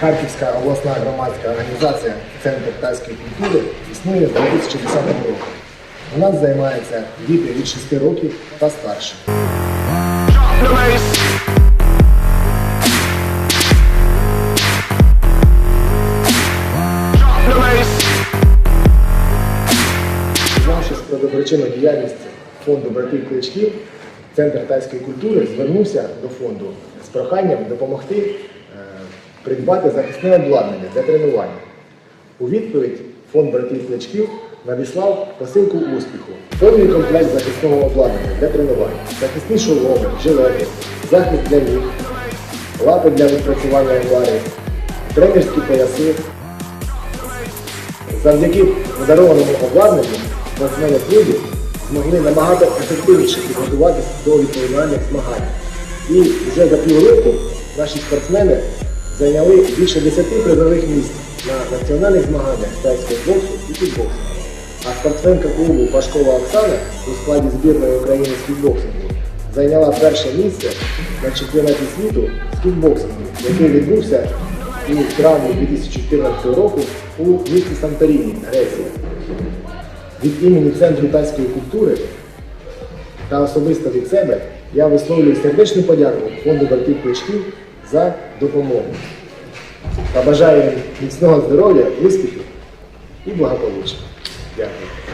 Харківська обласна громадська організація Центр тайської культури існує з 2010 року. У нас займаються діти від 6 років та bass. Знавшись про доброчинну діяльність фонду братів кличків, Центр тайської культури звернувся до фонду з проханням допомогти придбати захисне обладнання для тренування. У відповідь фонд братів кличків надіслав посилку успіху. Повний комплект захисного обладнання для тренувань, захисні шоломи, жилети, захист для ніг, лапи для відпрацювання ударів, тренерські пояси, Завдяки подарованому обладнанню спортсмени клубу змогли набагато ефективніше підготуватися до відповідальних змагань. І вже за півроку наші спортсмени зайняли більше 10 призових місць на національних змаганнях тайського боксу і кікбоксу. А спортсменка клубу Пашкова Оксана у складі збірної України з кікбоксингу зайняла перше місце на чемпіонаті світу з кікбоксингу, який відбувся у травні 2014 року у місті Санторіні, Греція. Від імені Центру тайської культури та особисто від себе я висловлюю сердечну подяку фонду братів кличків за допомогу. Та бажаю міцного здоров'я, успіхів і благополуччя. Дякую.